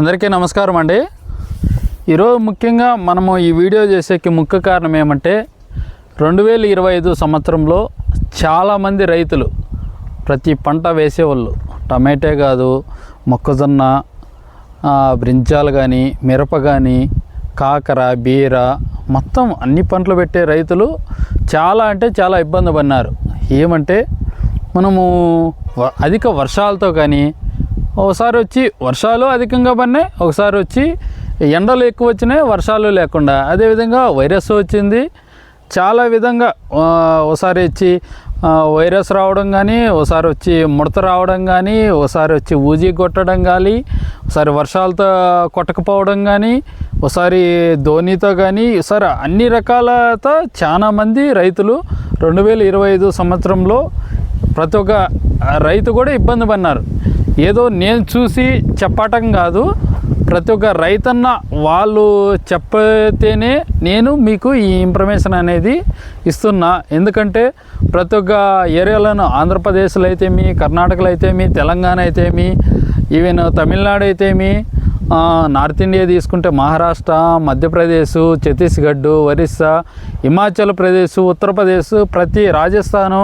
అందరికీ నమస్కారం అండి. ఈరోజు ముఖ్యంగా మనము ఈ వీడియో చేసేకి ముఖ్య కారణం ఏమంటే రెండు వేల ఇరవై ఐదు సంవత్సరంలో చాలామంది రైతులు ప్రతి పంట వేసేవాళ్ళు. టమాటే కాదు మొక్కజొన్న బ్రింజాలు కానీ మిరప కానీ కాకర బీర మొత్తం అన్ని పంటలు పెట్టే రైతులు చాలా అంటే చాలా ఇబ్బంది పడినారు. ఏమంటే మనము అధిక వర్షాలతో కానీ ఒకసారి వచ్చి వర్షాలు అధికంగా పడినాయి ఒకసారి వచ్చి ఎండలు ఎక్కువ వచ్చినాయి వర్షాలు లేకుండా. అదేవిధంగా వైరస్ వచ్చింది. చాలా విధంగా ఒకసారి వచ్చి వైరస్ రావడం కానీ ఒకసారి వచ్చి ముడత రావడం కానీ ఒకసారి వచ్చి ఊజీ కొట్టడం కానీ ఒకసారి వర్షాలతో కొట్టకపోవడం కానీ ఒకసారి ధోనితో కానీ ఒకసారి అన్ని రకాలతో చాలామంది రైతులు రెండు వేల ఇరవై ఐదు సంవత్సరంలో ప్రతి ఒక్క రైతు కూడా ఇబ్బంది పడినారు. ఏదో నేను చూసి చెప్పటం కాదు. ప్రతి ఒక్క రైతన్న వాళ్ళు చెప్పతేనే నేను మీకు ఈ ఇన్ఫర్మేషన్ అనేది ఇస్తున్నా. ఎందుకంటే ప్రతి ఒక్క ఏరియాలను ఆంధ్రప్రదేశ్లో అయితేమి కర్ణాటకలో అయితేమి తెలంగాణ అయితేమి ఈవెన్ తమిళనాడు అయితేమి నార్త్ ఇండియా తీసుకుంటే మహారాష్ట్ర మధ్యప్రదేశ్ ఛత్తీస్గఢ్ ఒరిస్సా హిమాచల్ ప్రదేశ్ ఉత్తరప్రదేశ్ ప్రతి రాజస్థాను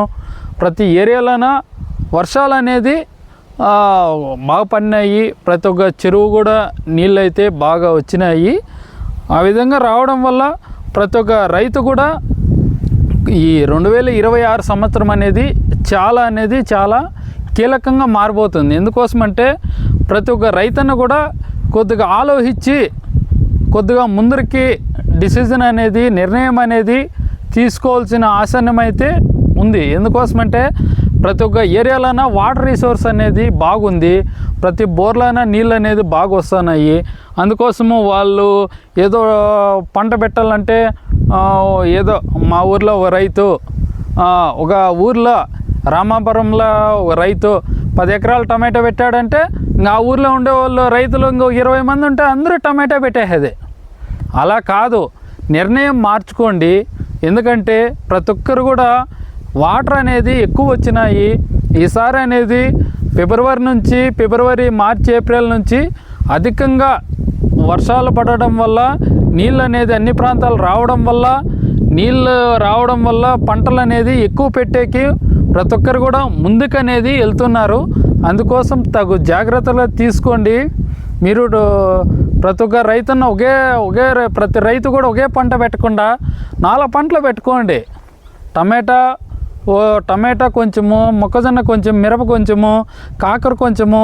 ప్రతి ఏరియాలోన వర్షాలు అనేది బాగా పడినాయి ప్రతి ఒక్క చెరువు కూడా నీళ్ళు అయితే బాగా వచ్చినాయి. ఆ విధంగా రావడం వల్ల ప్రతి ఒక్క రైతు కూడా ఈ రెండు వేల ఇరవై ఆరు సంవత్సరం అనేది చాలా అనేది చాలా కీలకంగా మారిపోతుంది ఎందుకోసమంటే ప్రతి ఒక్క రైతన్న కూడా కొద్దిగా ఆలోచించి కొద్దిగా ముందరికి డిసిజన్ అనేది నిర్ణయం అనేది తీసుకోవాల్సిన ఆసన్యం అయితే ఉంది. ఎందుకోసమంటే ప్రతి ఒక్క ఏరియాలోన వాటర్ రిసోర్స్ అనేది బాగుంది. ప్రతి బోర్లోనా నీళ్ళు అనేది బాగా వస్తున్నాయి అందుకోసము వాళ్ళు ఏదో పంట పెట్టాలంటే ఏదో మా ఊర్లో ఒక రైతు ఒక ఊర్లో రామాపురంలో ఒక రైతు పది ఎకరాలు టమాటా పెట్టాడంటే ఇంకా ఆ ఊర్లో ఉండే వాళ్ళు రైతులు ఇంకో ఇరవై మంది ఉంటే అందరూ టమాటా పెట్టేసేది. అలా కాదు. నిర్ణయం మార్చుకోండి. ఎందుకంటే ప్రతి ఒక్కరు కూడా వాటర్ అనేది ఎక్కువ వచ్చినాయి. ఈసారి అనేది ఫిబ్రవరి నుంచి ఫిబ్రవరి మార్చి ఏప్రిల్ నుంచి అధికంగా వర్షాలు పడడం వల్ల నీళ్ళు అనేది అన్ని ప్రాంతాలు రావడం వల్ల నీళ్ళు రావడం వల్ల పంటలు అనేది ఎక్కువ పెట్టేకి ప్రతి ఒక్కరు కూడా ముందుకనేది వెళ్తున్నారు. అందుకోసం తగు జాగ్రత్తలు తీసుకోండి. మీరు ప్రతి ఒక్క రైతున్న ఒకే ఒకే ప్రతి రైతు కూడా ఒకే పంట పెట్టకుండా నాలుగు పంటలు పెట్టుకోండి. టమాటా ఓ టమాటా కొంచెము మొక్కజొన్న కొంచెం మిరప కొంచెము కాకర కొంచెము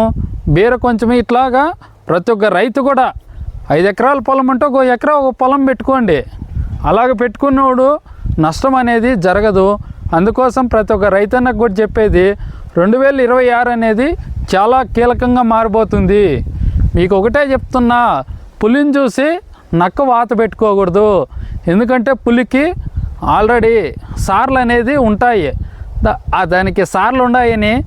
బీర కొంచెము ఇట్లాగా ప్రతి ఒక్క రైతు కూడా ఐదు ఎకరాల పొలం అంటే ఒక ఎకరా ఒక పొలం పెట్టుకోండి. అలాగ పెట్టుకున్నవాడు నష్టం అనేది జరగదు. అందుకోసం ప్రతి ఒక్క రైతన్నకు కూడా చెప్పేది రెండు వేల ఇరవై ఆరు అనేది చాలా కీలకంగా మారిపోతుంది మీకు ఒకటే చెప్తున్నా పులిని చూసి నక్క వాత పెట్టుకోకూడదు. ఎందుకంటే పులికి ఆల్రెడీ సార్లు అనేది ఉంటాయి. దా- దానికి సార్లు ఉన్నాయని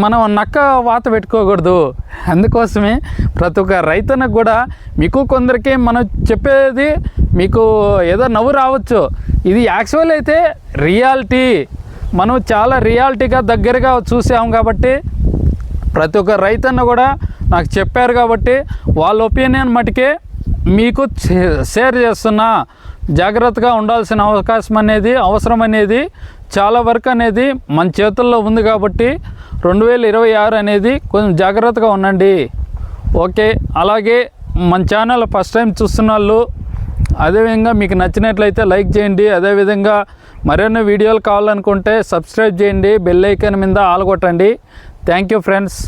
మనం నక్క వాత పెట్టుకోకూడదు. అందుకోసమే ప్రతి ఒక్క రైతునకు కూడా మీకు కొందరికి మనం చెప్పేది మీకు ఏదో నవ్వు రావచ్చు. ఇది యాక్చువల్ అయితే రియాలిటీ. మనం చాలా రియాలిటీగా దగ్గరగా చూసాం కాబట్టి ప్రతి ఒక్క రైతన్న కూడా నాకు చెప్పారు కాబట్టి వాళ్ళ ఒపీనియన్ మటుకే మీకు షేర్ చేస్తున్నా. జాగ్రత్తగా ఉండాల్సిన అవకాశం అనేది అవసరం అనేది చాలా వరకు అనేది మన చేతుల్లో ఉంది కాబట్టి రెండు వేల ఇరవై ఆరు అనేది కొంచెం జాగ్రత్తగా ఉండండి. ఓకే అలాగే మన ఛానల్ ఫస్ట్ టైం చూస్తున్న వాళ్ళు అదేవిధంగా మీకు నచ్చినట్లయితే లైక్ చేయండి. అదేవిధంగా మరిన్ని వీడియోలు కావాలనుకుంటే సబ్స్క్రైబ్ చేయండి. బెల్ ఐకాన్ మీద ఆల్ కొట్టండి. Thank you friends.